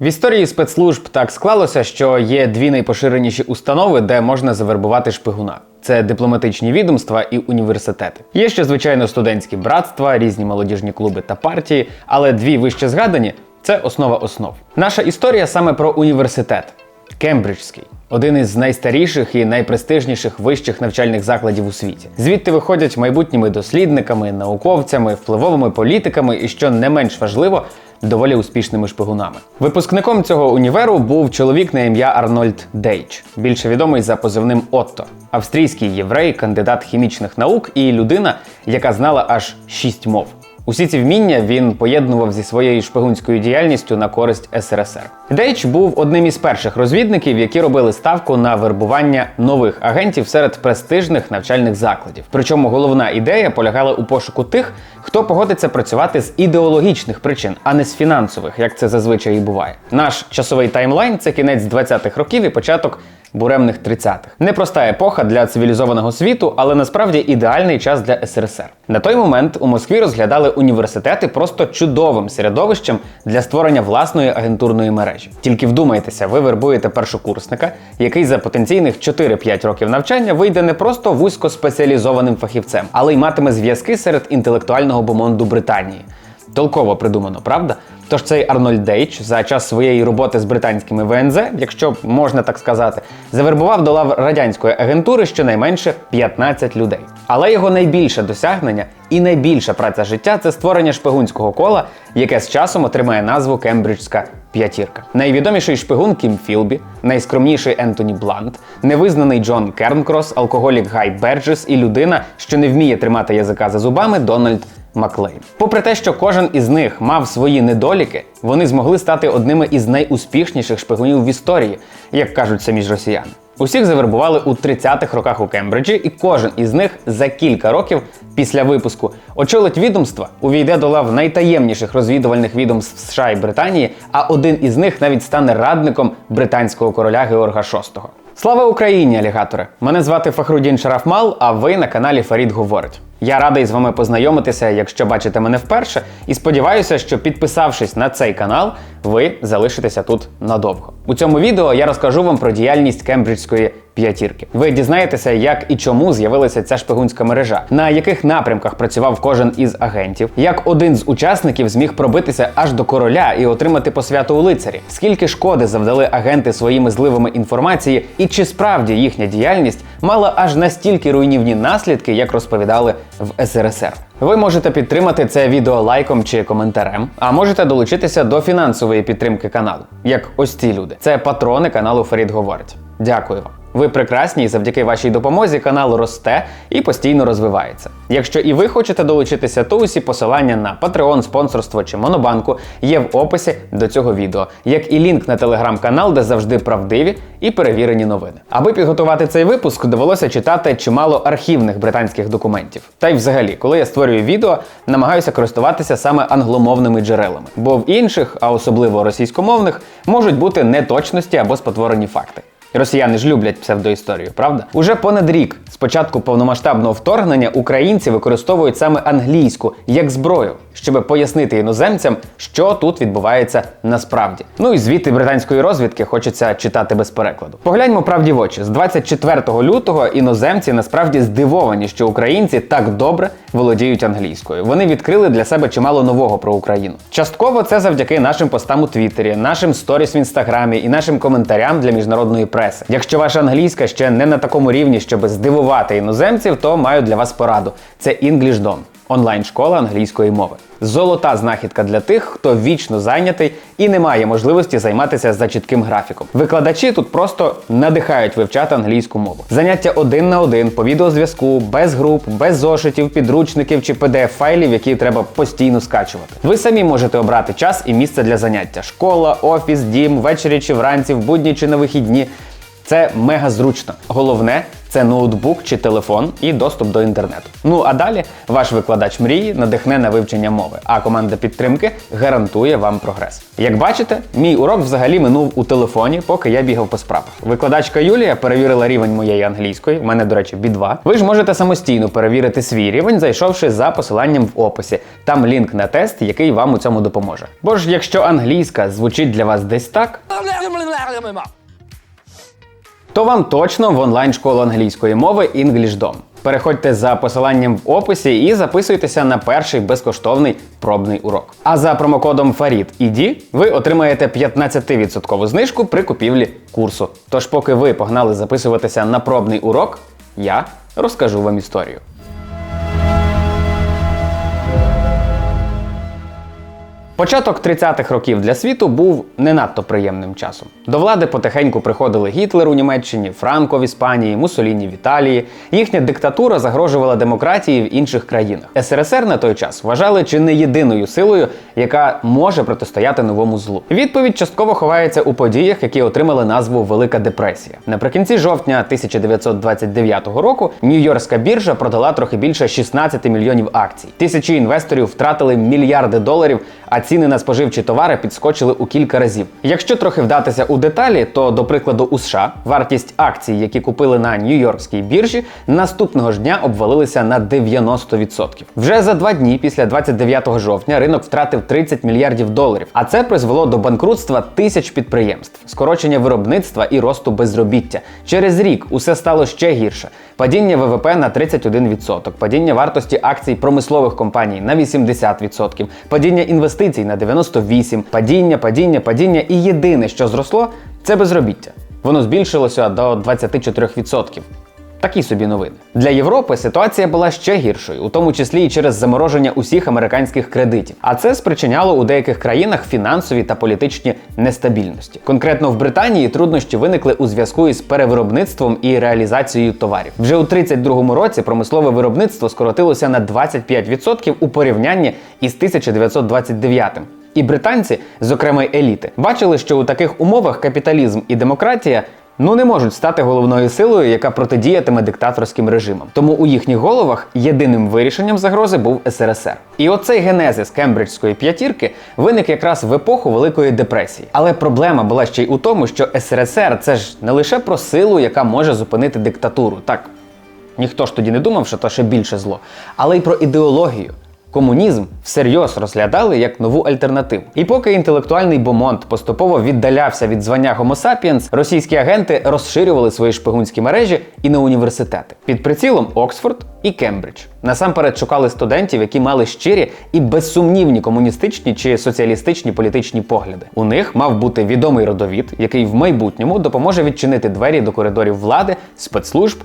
В історії спецслужб так склалося, що є дві найпоширеніші установи, де можна завербувати шпигуна. Це дипломатичні відомства і університети. Є ще, звичайно, студентські братства, різні молодіжні клуби та партії, але дві вище згадані це основа основ. Наша історія саме про університет Кембриджський. Один із найстаріших і найпрестижніших вищих навчальних закладів у світі. Звідти виходять майбутніми дослідниками, науковцями, впливовими політиками і, що не менш важливо, доволі успішними шпигунами. Випускником цього універу був чоловік на ім'я Арнольд Дейч, більше відомий за позивним Отто, австрійський єврей, кандидат хімічних наук і людина, яка знала аж шість мов. Усі ці вміння він поєднував зі своєю шпигунською діяльністю на користь СРСР. Дейч був одним із перших розвідників, які робили ставку на вербування нових агентів серед престижних навчальних закладів. Причому головна ідея полягала у пошуку тих, хто погодиться працювати з ідеологічних причин, а не з фінансових, як це зазвичай і буває. Наш часовий таймлайн це кінець 20-х років і початок буремних 30-х. Непроста епоха для цивілізованого світу, але насправді ідеальний час для СРСР. На той момент у Москві розглядали університети просто чудовим середовищем для створення власної агентурної мережі. Тільки вдумайтеся, ви вербуєте першокурсника, який за потенційних 4-5 років навчання вийде не просто вузькоспеціалізованим фахівцем, але й матиме зв'язки серед інтелектуального бомонду Британії. Толково придумано, правда? Тож цей Арнольд Дейч за час своєї роботи з британськими ВНЗ, якщо можна так сказати, завербував до лав радянської агентури щонайменше 15 людей. Але його найбільше досягнення і найбільша праця життя це створення шпигунського кола, яке з часом отримає назву Кембриджська п'ятірка. Найвідоміший шпигун Кім Філбі, найскромніший Ентоні Блант, невизнаний Джон Кернкрос, алкоголік Гай Берджес і людина, що не вміє тримати язика за зубами, Дональд Маклейн. Попри те, що кожен із них мав свої недоліки, вони змогли стати одними із найуспішніших шпигунів в історії, як кажуть самі ж росіяни. Усіх завербували у 30-х роках у Кембриджі, і кожен із них за кілька років після випуску очолить відомства, увійде до лав найтаємніших розвідувальних відомств США і Британії, а один із них навіть стане радником британського короля Георга VI. Слава Україні, алігатори! Мене звати Фахрудін Шарафмал, а ви на каналі Фарід Говорить. Я радий з вами познайомитися, якщо бачите мене вперше, і сподіваюся, що підписавшись на цей канал, ви залишитеся тут надовго. У цьому відео я розкажу вам про діяльність Кембриджської п'ятірки. Ви дізнаєтеся, як і чому з'явилася ця шпигунська мережа, на яких напрямках працював кожен із агентів, як один з учасників зміг пробитися аж до короля і отримати посвяту у лицарі, скільки шкоди завдали агенти своїми зливами інформації, і чи справді їхня діяльність мала аж настільки руйнівні наслідки, як розповідали в СРСР. Ви можете підтримати це відео лайком чи коментарем, а можете долучитися до фінансової підтримки каналу, як ось ці люди. Це патрони каналу Фарід Говорить. Дякую вам. Ви прекрасні і завдяки вашій допомозі канал росте і постійно розвивається. Якщо і ви хочете долучитися, то усі посилання на Patreon, спонсорство чи Монобанку є в описі до цього відео, як і лінк на телеграм-канал, де завжди правдиві і перевірені новини. Аби підготувати цей випуск, довелося читати чимало архівних британських документів. Та й взагалі, коли я створюю відео, намагаюся користуватися саме англомовними джерелами, бо в інших, а особливо російськомовних, можуть бути неточності або спотворені факти. Росіяни ж люблять псевдоісторію, правда? Уже понад рік з початку повномасштабного вторгнення українці використовують саме англійську як зброю, щоб пояснити іноземцям, що тут відбувається насправді. Ну і звіти британської розвідки хочеться читати без перекладу. Погляньмо правді в очі. З 24 лютого іноземці насправді здивовані, що українці так добре володіють англійською. Вони відкрили для себе чимало нового про Україну. Частково це завдяки нашим постам у Твіттері, нашим сторіс в інстаграмі і нашим коментарям для міжнародної преси. Якщо ваша англійська ще не на такому рівні, щоб здивувати іноземців, то маю для вас пораду. Це EnglishDon – онлайн-школа англійської мови. Золота знахідка для тих, хто вічно зайнятий і не має можливості займатися за чітким графіком. Викладачі тут просто надихають вивчати англійську мову. Заняття один на один по відеозв'язку, без груп, без зошитів, підручників чи pdf файлів, які треба постійно скачувати. Ви самі можете обрати час і місце для заняття: школа, офіс, дім, ввечері чи вранці, в будні чи на вихідні. Це мега зручно. Головне Це ноутбук чи телефон і доступ до інтернету. Ну а далі ваш викладач мрії надихне на вивчення мови, а команда підтримки гарантує вам прогрес. Як бачите, мій урок взагалі минув у телефоні, поки я бігав по справах. Викладачка Юлія перевірила рівень моєї англійської. У мене, до речі, B2. Ви ж можете самостійно перевірити свій рівень, зайшовши за посиланням в описі. Там лінк на тест, який вам у цьому допоможе. Бо ж, якщо англійська звучить для вас десь так, то вам точно в онлайн-школу англійської мови EnglishDom. Переходьте за посиланням в описі і записуйтеся на перший безкоштовний пробний урок. А за промокодом FARID ви отримаєте 15% знижку при купівлі курсу. Тож, поки ви погнали записуватися на пробний урок, я розкажу вам історію. Початок 30-х років для світу був не надто приємним часом. До влади потихеньку приходили Гітлер у Німеччині, Франко в Іспанії, Муссоліні в Італії. Їхня диктатура загрожувала демократії в інших країнах. СРСР на той час вважали чи не єдиною силою, яка може протистояти новому злу. Відповідь частково ховається у подіях, які отримали назву Велика депресія. Наприкінці жовтня 1929 року Нью-Йоркська біржа продала трохи більше 16 мільйонів акцій. Тисячі інвесторів втратили мільярди доларів. А ціни на споживчі товари підскочили у кілька разів. Якщо трохи вдатися у деталі, то до прикладу у США вартість акцій, які купили на Нью-Йоркській біржі, наступного ж дня обвалилися на 90%. Вже за два дні після 29 жовтня ринок втратив 30 мільярдів доларів. А це призвело до банкрутства тисяч підприємств, скорочення виробництва і росту безробіття. Через рік усе стало ще гірше. Падіння ВВП на 31%, падіння вартості акцій промислових компаній на 80%, падіння інвестицій на 98%, падіння, падіння, падіння. І єдине, що зросло, це безробіття. Воно збільшилося до 24%. Такі собі новини. Для Європи ситуація була ще гіршою, у тому числі і через замороження усіх американських кредитів. А це спричиняло у деяких країнах фінансові та політичні нестабільності. Конкретно в Британії труднощі виникли у зв'язку із перевиробництвом і реалізацією товарів. Вже у 32-му році промислове виробництво скоротилося на 25% у порівнянні із 1929-м. І британці, зокрема еліти, бачили, що у таких умовах капіталізм і демократія ну не можуть стати головною силою, яка протидіятиме диктаторським режимам. Тому у їхніх головах єдиним вирішенням загрози був СРСР. І оцей генезис Кембриджської п'ятірки виник якраз в епоху Великої депресії. Але проблема була ще й у тому, що СРСР це ж не лише про силу, яка може зупинити диктатуру. Так ніхто ж тоді не думав, що то ще більше зло, але й про ідеологію. Комунізм всерйоз розглядали як нову альтернативу. І поки інтелектуальний бомонд поступово віддалявся від звання Homo sapiens, російські агенти розширювали свої шпигунські мережі і на університети під прицілом Оксфорд і Кембридж. Насамперед шукали студентів, які мали щирі і безсумнівні комуністичні чи соціалістичні політичні погляди. У них мав бути відомий родовід, який в майбутньому допоможе відчинити двері до коридорів влади, спецслужб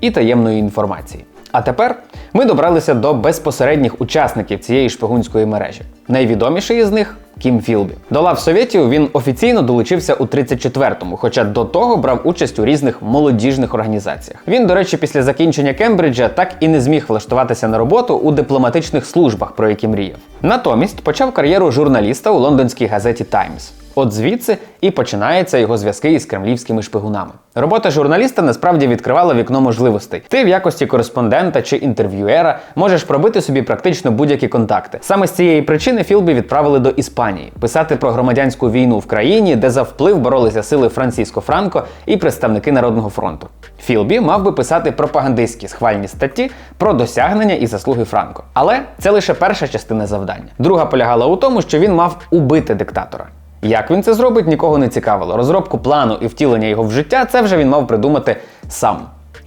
і таємної інформації. А тепер ми добралися до безпосередніх учасників цієї шпигунської мережі. Найвідоміший із них Кім Філбі. До лав Совєтів він офіційно долучився у 34-му, хоча до того брав участь у різних молодіжних організаціях. Він, до речі, після закінчення Кембриджа так і не зміг влаштуватися на роботу у дипломатичних службах, про які мріяв. Натомість почав кар'єру журналіста у лондонській газеті Таймс. От звідси і починаються його зв'язки із кремлівськими шпигунами. Робота журналіста насправді відкривала вікно можливостей. Ти в якості кореспондента чи інтерв'юера можеш пробити собі практично будь-які контакти. Саме з цієї причини Філбі відправили до Іспанії писати про громадянську війну в країні, де за вплив боролися сили Франциско Франко і представники Народного фронту. Філбі мав би писати пропагандистські схвальні статті про досягнення і заслуги Франко. Але це лише перша частина завдання. Друга полягала у тому, що він мав убити диктатора. Як він це зробить, нікого не цікавило. Розробку плану і втілення його в життя це вже він мав придумати сам.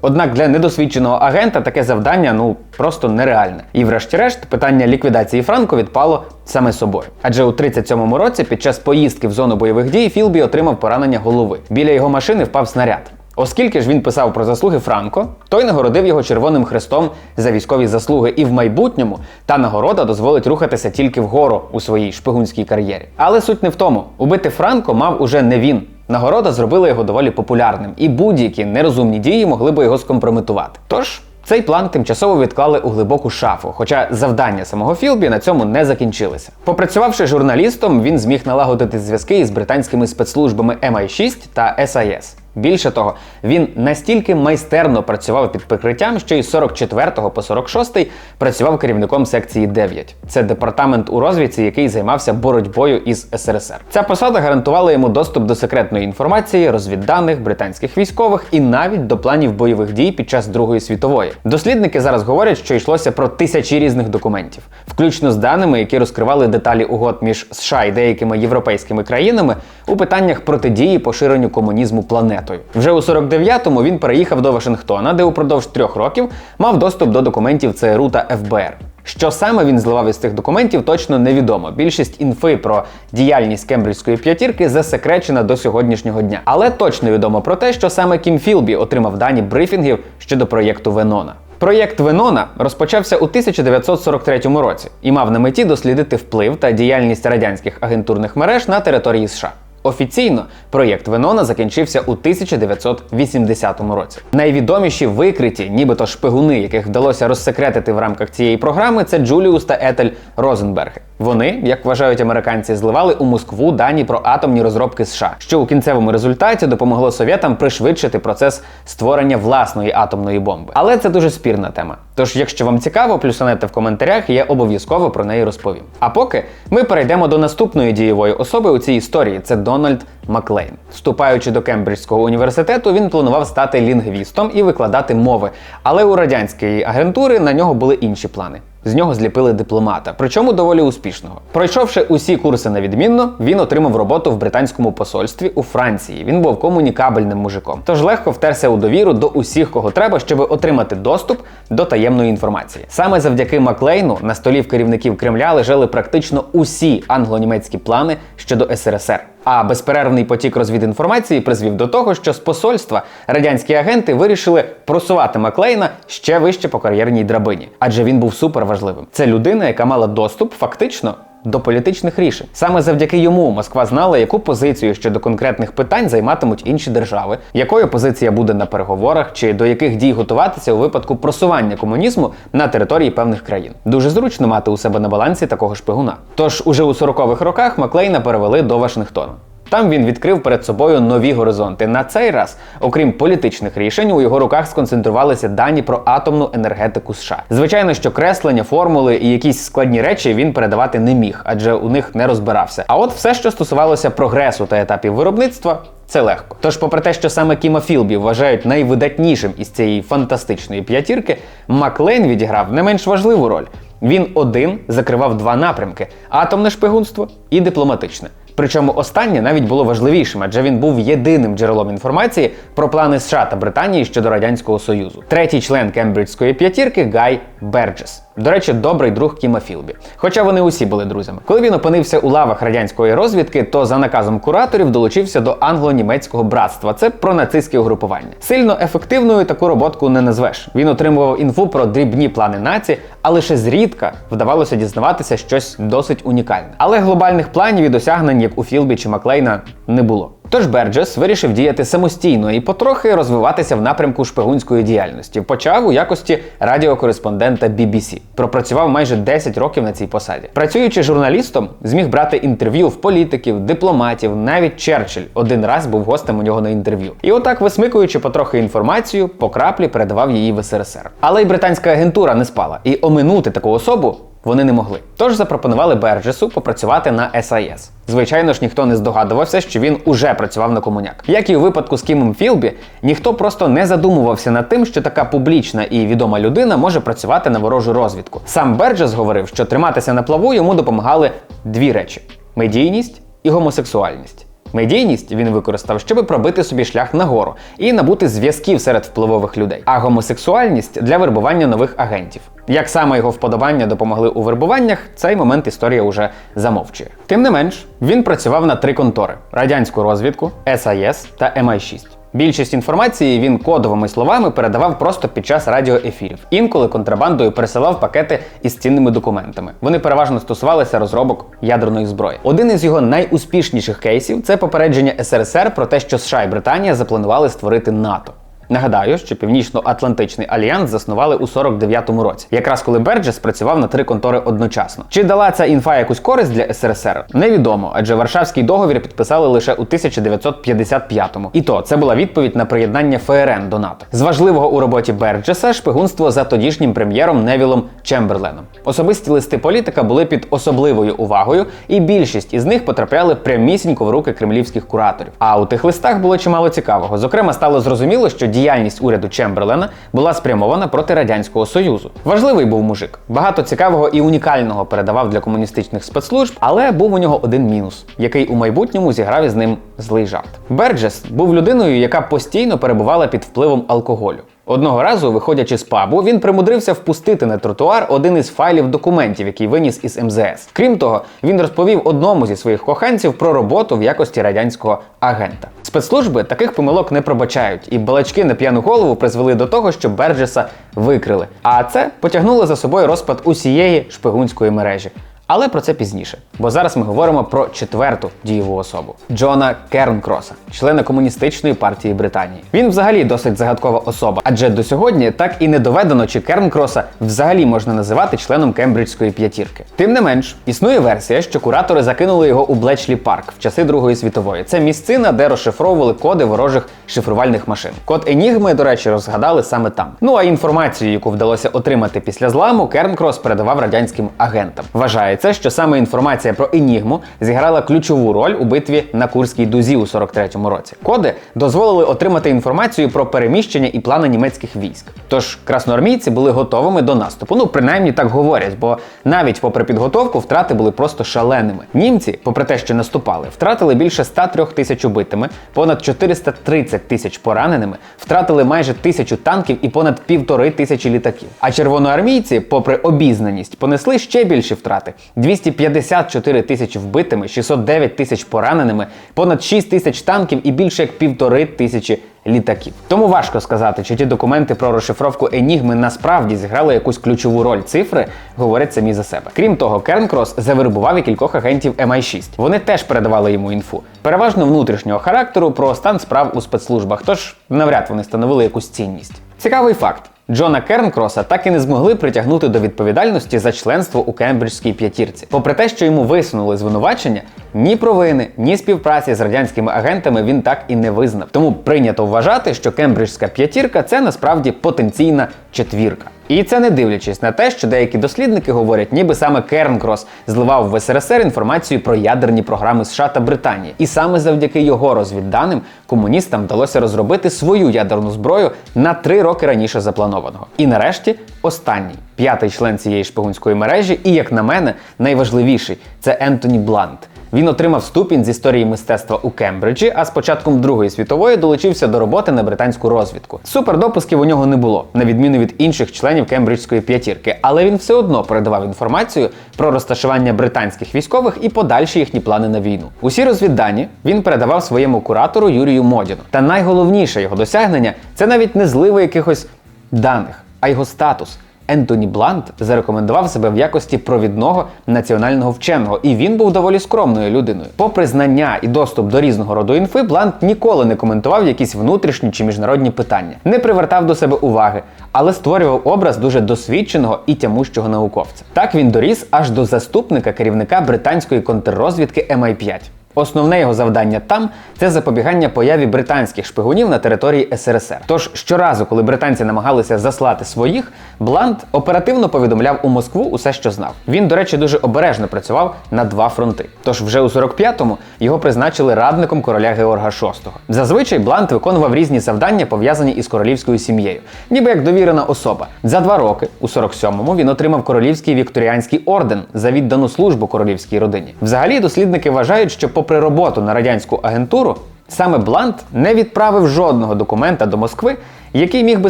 Однак для недосвідченого агента таке завдання ну просто нереальне. І, врешті-решт, питання ліквідації Франко відпало саме собою. Адже у 37-му році, під час поїздки в зону бойових дій, Філбі отримав поранення голови. Біля його машини впав снаряд. Оскільки ж він писав про заслуги Франко, той нагородив його Червоним Хрестом за військові заслуги, і в майбутньому та нагорода дозволить рухатися тільки вгору у своїй шпигунській кар'єрі. Але суть не в тому, убити Франко мав уже не він. Нагорода зробила його доволі популярним, і будь-які нерозумні дії могли би його скомпрометувати. Тож. Цей план тимчасово відклали у глибоку шафу, хоча завдання самого Філбі на цьому не закінчилися. Попрацювавши журналістом, він зміг налагодити зв'язки із британськими спецслужбами MI6 та SIS. Більше того, він настільки майстерно працював під прикриттям, що із 44 по 46 працював керівником секції 9. Це департамент у розвідці, який займався боротьбою із СРСР. Ця посада гарантувала йому доступ до секретної інформації, розвідданих, британських військових і навіть до планів бойових дій під час Другої світової. Дослідники зараз говорять, що йшлося про тисячі різних документів, включно з даними, які розкривали деталі угод між США і деякими європейськими країнами у питаннях протидії поширенню комунізму планетою. Вже у 49-му він переїхав до Вашингтона, де упродовж трьох років мав доступ до документів ЦРУ та ФБР. Що саме він зливав із цих документів, точно невідомо. Більшість інфи про діяльність Кембриджської п'ятірки засекречена до сьогоднішнього дня. Але точно відомо про те, що саме Кім Філбі отримав дані брифінгів щодо проєкту Венона. Проєкт Венона розпочався у 1943 році і мав на меті дослідити вплив та діяльність радянських агентурних мереж на території США. Офіційно проєкт Венона закінчився у 1980 році. Найвідоміші викриті, нібито шпигуни, яких вдалося розсекретити в рамках цієї програми, це Джуліус та Етель Розенберги. Вони, як вважають американці, зливали у Москву дані про атомні розробки США, що у кінцевому результаті допомогло совєтам пришвидшити процес створення власної атомної бомби. Але це дуже спірна тема. Тож, якщо вам цікаво, плюсанете в коментарях, я обов'язково про неї розповім. А поки ми перейдемо до наступної дієвої особи у цій історії. Це Дональд Маклейн. Вступаючи до Кембриджського університету, він планував стати лінгвістом і викладати мови. Але у радянської агентури на нього були інші плани. З нього зліпили дипломата, причому доволі успішного. Пройшовши усі курси на відмінно, він отримав роботу в британському посольстві у Франції. Він був комунікабельним мужиком, тож легко втерся у довіру до усіх, кого треба, щоб отримати доступ до таємної інформації. Саме завдяки Маклейну на столі в керівників Кремля лежали практично усі англо-німецькі плани щодо СРСР. А безперервний потік розвідінформації призвів до того, що з посольства радянські агенти вирішили просувати Маклейна ще вище по кар'єрній драбині, адже він був суперважливим. Це людина, яка мала доступ фактично. До політичних рішень саме завдяки йому Москва знала, яку позицію щодо конкретних питань займатимуть інші держави, якою позиція буде на переговорах, чи до яких дій готуватися у випадку просування комунізму на території певних країн. Дуже зручно мати у себе на балансі такого шпигуна. Тож уже у 40-х роках Маклейна перевели до Вашингтона. Там він відкрив перед собою нові горизонти. На цей раз, окрім політичних рішень, у його руках сконцентрувалися дані про атомну енергетику США. Звичайно, що креслення, формули і якісь складні речі він передавати не міг, адже у них не розбирався. А от все, що стосувалося прогресу та етапів виробництва. Це легко. Тож, попри те, що саме Кіма Філбі вважають найвидатнішим із цієї фантастичної п'ятірки, Маклейн відіграв не менш важливу роль. Він один закривав два напрямки: атомне шпигунство і дипломатичне. Причому останнє навіть було важливішим, адже він був єдиним джерелом інформації про плани США та Британії щодо радянського союзу. Третій член Кембриджської п'ятірки Гай Берджес. До речі, добрий друг Кіма Філбі. Хоча вони усі були друзями. Коли він опинився у лавах радянської розвідки, то за наказом кураторів долучився до англо-німецького братства. Це про нацистське угрупування. Сильно ефективною таку роботку не назвеш. Він отримував інфу про дрібні плани наці, а лише зрідка вдавалося дізнаватися щось досить унікальне. Але глобальних планів і досягнень, як у Філбі чи Маклейна, не було. Тож Берджес вирішив діяти самостійно і потрохи розвиватися в напрямку шпигунської діяльності. Почав у якості радіокореспондента BBC. Пропрацював майже 10 років на цій посаді. Працюючи журналістом, зміг брати інтерв'ю в політиків, дипломатів, навіть Черчилль один раз був гостем у нього на інтерв'ю. І отак, висмикуючи потрохи інформацію, по краплі передавав її в СРСР. Але й британська агентура не спала, і оминути таку особу вони не могли. Тож запропонували Берджесу попрацювати на SAS. Звичайно ж, ніхто не здогадувався, що він уже працював на комуняк. Як і у випадку з Кімом Філбі, ніхто просто не задумувався над тим, що така публічна і відома людина може працювати на ворожу розвідку. Сам Берджес говорив, що триматися на плаву йому допомагали дві речі: медійність і гомосексуальність. Медійність він використав, щоб пробити собі шлях нагору і набути зв'язків серед впливових людей, а гомосексуальність для вербування нових агентів. Як саме його вподобання допомогли у вербуваннях, цей момент історія уже замовчує. Тим не менш, він працював на три контори: радянську розвідку, САЄС та MI6. Більшість інформації він кодовими словами передавав просто під час радіоефірів. Інколи контрабандою пересилав пакети із цінними документами. Вони переважно стосувалися розробок ядерної зброї. Один із його найуспішніших кейсів це попередження СРСР про те, що США і Британія запланували створити НАТО. Нагадаю, що Північно-Атлантичний альянс заснували у 49-му році, якраз коли Берджес працював на три контори одночасно. Чи дала ця інфа якусь користь для СРСР? Невідомо, адже Варшавський договір підписали лише у 1955-му. І то це була відповідь на приєднання ФРН до НАТО. З важливого у роботі Берджеса шпигунство за тодішнім прем'єром Невілом Чемберленом. Особисті листи політика були під особливою увагою, і більшість із них потрапляли прямісінько в руки кремлівських кураторів. А у тих листах було чимало цікавого. Зокрема, стало зрозуміло, що діяльність уряду Чемберлена була спрямована проти радянського союзу. Важливий був мужик. Багато цікавого і унікального передавав для комуністичних спецслужб, але був у нього один мінус, який у майбутньому зіграв із ним злий жарт. Берджес був людиною, яка постійно перебувала під впливом алкоголю. Одного разу, виходячи з пабу, він примудрився впустити на тротуар один із файлів документів, який виніс із МЗС. Крім того, він розповів одному зі своїх коханців про роботу в якості радянського агента. Спецслужби таких помилок не пробачають, і балачки на п'яну голову призвели до того, що Берджеса викрили. А це потягнуло за собою розпад усієї шпигунської мережі. Але про це пізніше, бо зараз ми говоримо про четверту дієву особу Джона Кернкроса, члена комуністичної партії Британії. Він взагалі досить загадкова особа, адже до сьогодні так і не доведено, чи Кернкроса взагалі можна називати членом Кембриджської п'ятірки. Тим не менш, існує версія, що куратори закинули його у Блечлі Парк в часи Другої світової. Це місцина, де розшифровували коди ворожих шифрувальних машин. Код Енігми, до речі, розгадали саме там. Ну а інформацію, яку вдалося отримати після зламу, Кернкрос передавав радянським агентам. Вважається, що саме інформація про Енігму зіграла ключову роль у битві на Курській дузі у 43-му році. Коди дозволили отримати інформацію про переміщення і плани німецьких військ. Тож красноармійці були готовими до наступу. Ну принаймні так говорять, бо навіть попри підготовку втрати були просто шаленими. Німці, попри те, що наступали, втратили більше 103 тисяч убитими, понад 430 тисяч пораненими, втратили майже тисячу танків і понад півтори тисячі літаків. А червоноармійці, попри обізнаність, понесли ще більші втрати: 254 тисячі вбитими, 609 тисяч пораненими, понад 6 тисяч танків і більше як півтори тисячі літаків. Тому важко сказати, чи ті документи про розшифровку Енігми насправді зіграли якусь ключову роль. Цифри говорять самі за себе. Крім того, Кернкрос завербував і кількох агентів MI6. Вони теж передавали йому інфу, переважно внутрішнього характеру про стан справ у спецслужбах, тож навряд вони становили якусь цінність. Цікавий факт. Джона Кернкроса так і не змогли притягнути до відповідальності за членство у Кембриджській п'ятірці. Попри те, що йому висунули звинувачення, ні провини, ні співпраці з радянськими агентами він так і не визнав. Тому прийнято вважати, що Кембриджська п'ятірка це насправді потенційна четвірка. І це не дивлячись на те, що деякі дослідники говорять, ніби саме Кернкрос зливав в СРСР інформацію про ядерні програми США та Британії. І саме завдяки його розвідданим комуністам вдалося розробити свою ядерну зброю на три роки раніше запланованого. І нарешті останній п'ятий член цієї шпигунської мережі, і як на мене, найважливіший це Ентоні Блант. Він отримав ступінь з історії мистецтва у Кембриджі, а з початком Другої світової долучився до роботи на британську розвідку. Супердопусків у нього не було, на відміну від інших членів Кембриджської п'ятірки, але він все одно передавав інформацію про розташування британських військових і подальші їхні плани на війну. Усі розвіддані він передавав своєму куратору Юрію Модіну. Та найголовніше його досягнення це навіть не зливи якихось даних, а його статус. Ентоні Блант зарекомендував себе в якості провідного національного вченого, і він був доволі скромною людиною. Попри знання і доступ до різного роду інфи, Блант ніколи не коментував якісь внутрішні чи міжнародні питання, не привертав до себе уваги, але створював образ дуже досвідченого і тямущого науковця. Так він доріс аж до заступника керівника британської контррозвідки MI5. Основне його завдання там це запобігання появі британських шпигунів на території СРСР. Тож щоразу, коли британці намагалися заслати своїх, Блант оперативно повідомляв у Москву усе, що знав. Він, до речі, дуже обережно працював на два фронти. Тож вже у 45-му його призначили радником короля Георга VI. Зазвичай Блант виконував різні завдання, пов'язані із королівською сім'єю, ніби як довірена особа. За два роки, у 47-му, він отримав королівський вікторіанський орден за віддану службу королівській родині. Взагалі, дослідники вважають, що попри роботу на радянську агентуру, саме Блант не відправив жодного документа до Москви, який міг би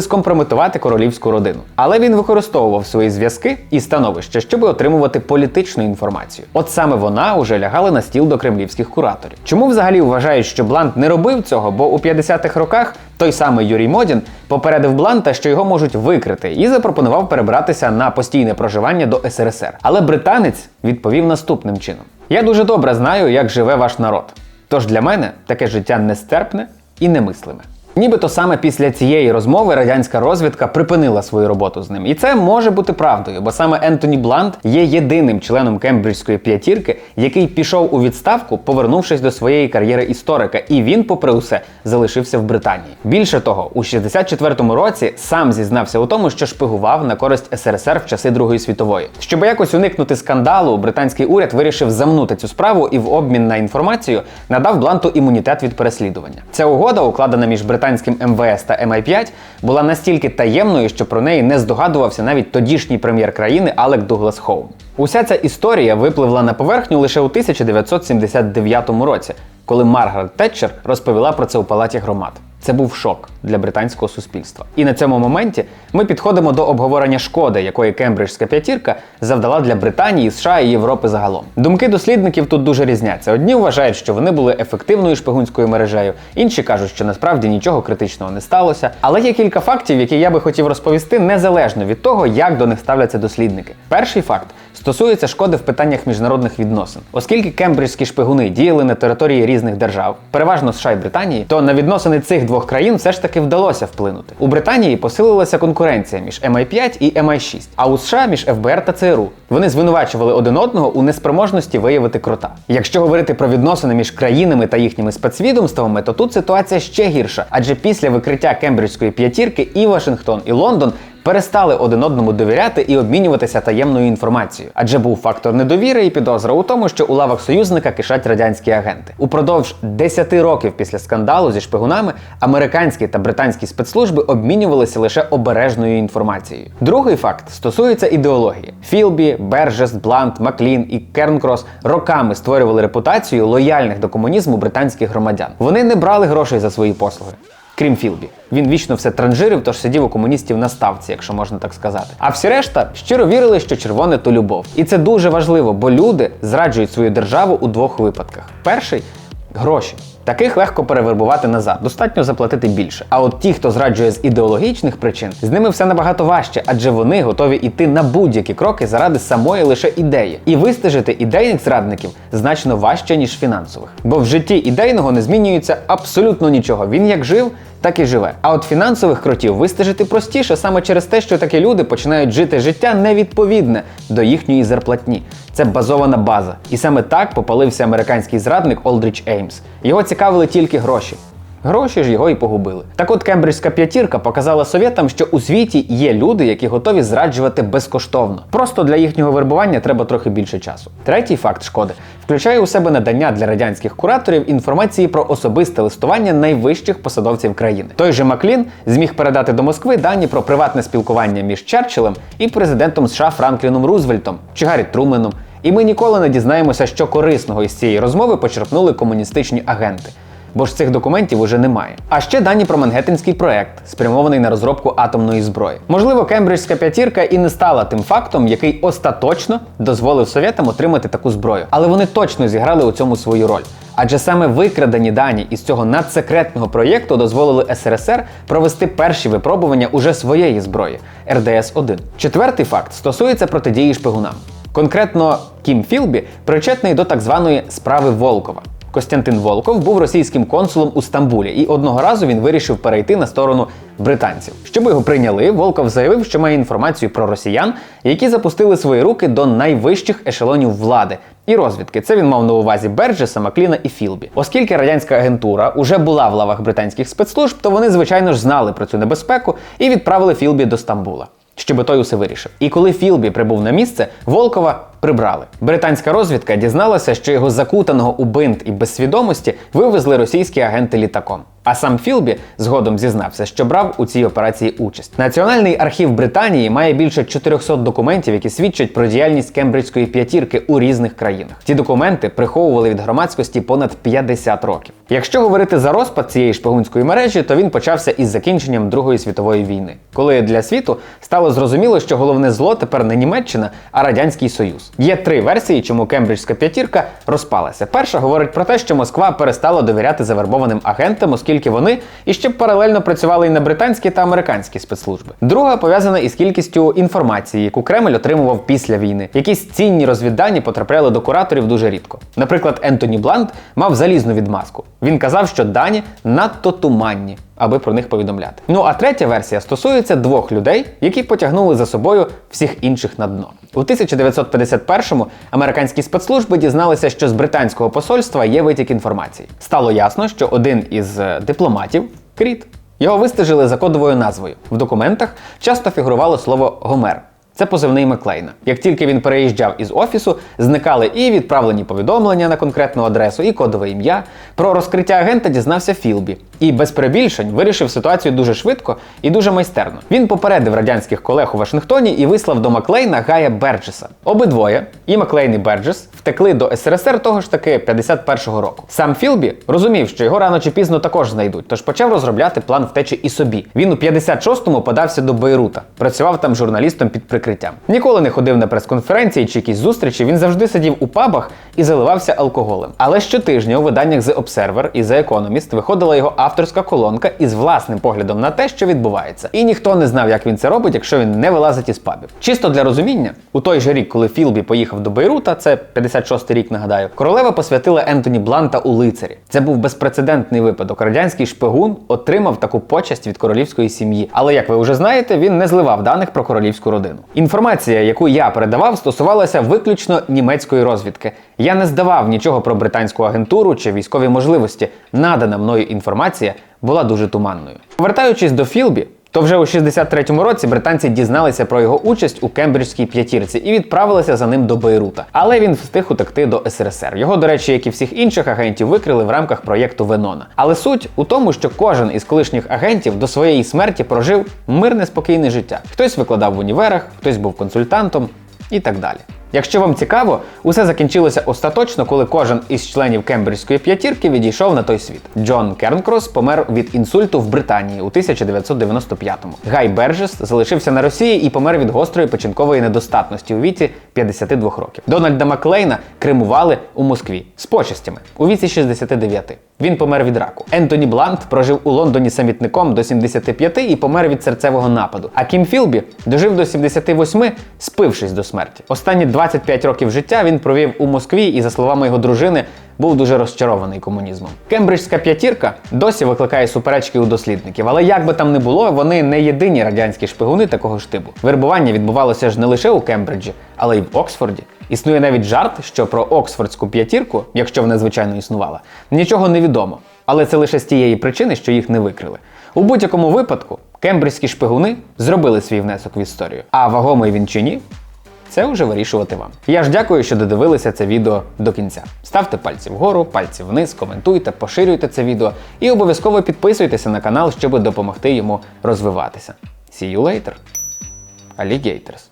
скомпрометувати королівську родину. Але він використовував свої зв'язки і становище, щоб отримувати політичну інформацію. От саме вона уже лягала на стіл до кремлівських кураторів. Чому взагалі вважають, що Блант не робив цього? Бо у 50-х роках той самий Юрій Модін попередив Бланта, що його можуть викрити, і запропонував перебратися на постійне проживання до СРСР. Але британець відповів наступним чином. Я дуже добре знаю, як живе ваш народ. Тож для мене таке життя нестерпне і немислиме. Нібито саме після цієї розмови радянська розвідка припинила свою роботу з ним. І це може бути правдою, бо саме Ентоні Блант є єдиним членом Кембриджської п'ятірки, який пішов у відставку, повернувшись до своєї кар'єри історика, і він, попри усе, залишився в Британії. Більше того, у 64-му році сам зізнався у тому, що шпигував на користь СРСР в часи Другої світової. Щоб якось уникнути скандалу, британський уряд вирішив замнути цю справу і в обмін на інформацію надав Бланту імунітет від переслідування. Ця угода, укладена між британським МВС та MI5, була настільки таємною, що про неї не здогадувався навіть тодішній прем'єр країни Алек Дуглас Хоум. Уся ця історія випливла на поверхню лише у 1979 році, коли Маргарет Тетчер розповіла про це у палаті громад. Це був шок для британського суспільства. І на цьому моменті ми підходимо до обговорення шкоди, якої Кембриджська п'ятірка завдала для Британії, США і Європи загалом. Думки дослідників тут дуже різняться. Одні вважають, що вони були ефективною шпигунською мережею, інші кажуть, що насправді нічого критичного не сталося. Але є кілька фактів, які я би хотів розповісти, незалежно від того, як до них ставляться дослідники. Перший факт стосується шкоди в питаннях міжнародних відносин, оскільки кембриджські шпигуни діяли на території різних держав, переважно США і Британії, то на відносини цих двох країн все ж таки вдалося вплинути. У Британії посилилася конкуренція між MI5 і MI6, а у США між ФБР та ЦРУ. Вони звинувачували один одного у неспроможності виявити крота. Якщо говорити про відносини між країнами та їхніми спецвідомствами, то тут ситуація ще гірша, адже після викриття Кембриджської п'ятірки і Вашингтон, і Лондон перестали один одному довіряти і обмінюватися таємною інформацією, адже був фактор недовіри і підозра у тому, що у лавах союзника кишать радянські агенти. Упродовж 10 років після скандалу зі шпигунами американські та британські спецслужби обмінювалися лише обережною інформацією. Другий факт стосується ідеології. Філбі, Бержест, Блант, Маклін і Кернкрос роками створювали репутацію лояльних до комунізму британських громадян. Вони не брали грошей за свої послуги крім Філбі. Він вічно все транжирив, тож сидів у комуністів на ставці, якщо можна так сказати. А всі решта щиро вірили, що червоне то любов. І це дуже важливо, бо люди зраджують свою державу у двох випадках: перший гроші. Таких легко перевербувати назад, достатньо заплатити більше. А от ті, хто зраджує з ідеологічних причин, з ними все набагато важче, адже вони готові йти на будь-які кроки заради самої лише ідеї. І вистежити ідейних зрадників значно важче, ніж фінансових. Бо в житті ідейного не змінюється абсолютно нічого. Він як жив, так і живе. А от фінансових кротів вистежити простіше саме через те, що такі люди починають жити життя невідповідне до їхньої зарплатні. Це базована база. І саме так попалився американський зрадник Олдріч Еймс. Його цікавили тільки гроші. Гроші ж його і погубили. Так от Кембриджська п'ятірка показала совєтам, що у світі є люди, які готові зраджувати безкоштовно. Просто для їхнього вербування треба трохи більше часу. Третій факт шкоди включає у себе надання для радянських кураторів інформації про особисте листування найвищих посадовців країни. Той же Маклін зміг передати до Москви дані про приватне спілкування між Черчиллем і президентом США Франкліном Рузвельтом чи Гаррі Труменом. І ми ніколи не дізнаємося, що корисного із цієї розмови почерпнули комуністичні агенти бо ж цих документів уже немає. А ще дані про Мангеттенський проект, спрямований на розробку атомної зброї. Можливо, Кембриджська п'ятірка і не стала тим фактом, який остаточно дозволив совєтам отримати таку зброю, але вони точно зіграли у цьому свою роль. Адже саме викрадені дані із цього надсекретного проєкту дозволили СРСР провести перші випробування уже своєї зброї РДС-1. Четвертий факт стосується протидії шпигунам. Конкретно Кім Філбі причетний до так званої справи Волкова. Костянтин Волков був російським консулом у Стамбулі, і одного разу він вирішив перейти на сторону британців. Щоб його прийняли, Волков заявив, що має інформацію про росіян, які запустили свої руки до найвищих ешелонів влади. І розвідки це він мав на увазі Берджеса, Макліна і Філбі. Оскільки радянська агентура уже була в лавах британських спецслужб, то вони, звичайно ж, знали про цю небезпеку і відправили Філбі до Стамбула, щоб той усе вирішив. І коли Філбі прибув на місце, Волкова прибрали. Британська розвідка дізналася, що його закутаного у бинт і без свідомості вивезли російські агенти літаком. А сам Філбі згодом зізнався, що брав у цій операції участь. Національний архів Британії має більше 400 документів, які свідчать про діяльність Кембриджської п'ятірки у різних країнах. Ці документи приховували від громадськості понад 50 років. Якщо говорити за розпад цієї шпигунської мережі, то він почався із закінченням Другої світової війни, коли для світу стало зрозуміло, що головне зло тепер не Німеччина, а радянський Союз. Є три версії, чому Кембриджська п'ятірка розпалася. Перша говорить про те, що Москва перестала довіряти завербованим агентам, оскільки вони іще паралельно працювали і на британські та американські спецслужби. Друга пов'язана із кількістю інформації, яку Кремль отримував після війни. Якісь цінні розвіддані потрапляли до кураторів дуже рідко. Наприклад, Ентоні Блант мав залізну відмазку. Він казав, що дані надто туманні, аби про них повідомляти. Ну а третя версія стосується двох людей, які потягнули за собою всіх інших на дно. У 1951-му американські спецслужби дізналися, що з британського посольства є витік інформації. Стало ясно, що один із е, дипломатів Кріт. Його вистежили за кодовою назвою. В документах часто фігурувало слово Гомер. Це позивний Маклейна. Як тільки він переїжджав із офісу, зникали і відправлені повідомлення на конкретну адресу, і кодове ім'я. Про розкриття агента дізнався Філбі і без перебільшень вирішив ситуацію дуже швидко і дуже майстерно. Він попередив радянських колег у Вашингтоні і вислав до Маклейна Гая Берджеса. Обидвоє, і Маклейн і Берджес, втекли до СРСР того ж таки 51-го року. Сам Філбі розумів, що його рано чи пізно також знайдуть, тож почав розробляти план втечі і собі. Він у 56-му подався до Бейрута, працював там журналістом під прикриттям. Ніколи не ходив на прес-конференції чи якісь зустрічі. Він завжди сидів у пабах і заливався алкоголем. Але щотижня у виданнях The Observer і The Economist виходила його авторська колонка із власним поглядом на те, що відбувається. І ніхто не знав, як він це робить, якщо він не вилазить із пабів. Чисто для розуміння, у той же рік, коли Філбі поїхав до Бейрута, це 56-й рік, нагадаю, королева посвятила Ентоні Бланта у лицарі. Це був безпрецедентний випадок. Радянський шпигун отримав таку почесть від королівської сім'ї. Але як ви вже знаєте, він не зливав даних про королівську родину. Інформація, яку я передавав, стосувалася виключно німецької розвідки. Я не здавав нічого про британську агентуру чи військові можливості. Надана мною інформація була дуже туманною. Повертаючись до Філбі, то вже у 63-му році британці дізналися про його участь у Кембриджській п'ятірці і відправилися за ним до Бейрута. Але він встиг утекти до СРСР. Його, до речі, як і всіх інших агентів, викрили в рамках проєкту Венона. Але суть у тому, що кожен із колишніх агентів до своєї смерті прожив мирне спокійне життя. Хтось викладав в універах, хтось був консультантом і так далі. Якщо вам цікаво, усе закінчилося остаточно, коли кожен із членів Кембриджської п'ятірки відійшов на той світ. Джон Кернкрос помер від інсульту в Британії у 1995-му. Гай Берджес залишився на Росії і помер від гострої печінкової недостатності у віці 52 років. Дональда Маклейна кремували у Москві з почестями у віці 69. Він помер від раку. Ентоні Блант прожив у Лондоні самітником до 75 і помер від серцевого нападу. А Кім Філбі дожив до 78, спившись до смерті. Останні 25 років життя він провів у Москві і, за словами його дружини, був дуже розчарований комунізмом. Кембриджська п'ятірка досі викликає суперечки у дослідників, але як би там не було, вони не єдині радянські шпигуни такого ж типу. Вербування відбувалося ж не лише у Кембриджі, але й в Оксфорді. Існує навіть жарт, що про Оксфордську п'ятірку, якщо вона звичайно існувала, нічого не відомо. Але це лише з тієї причини, що їх не викрили. У будь-якому випадку кембриджські шпигуни зробили свій внесок в історію. А вагомий він чи ні, це вже вирішувати вам. Я ж дякую, що додивилися це відео до кінця. Ставте пальці вгору, пальці вниз, коментуйте, поширюйте це відео і обов'язково підписуйтеся на канал, щоб допомогти йому розвиватися. See you later, alligators!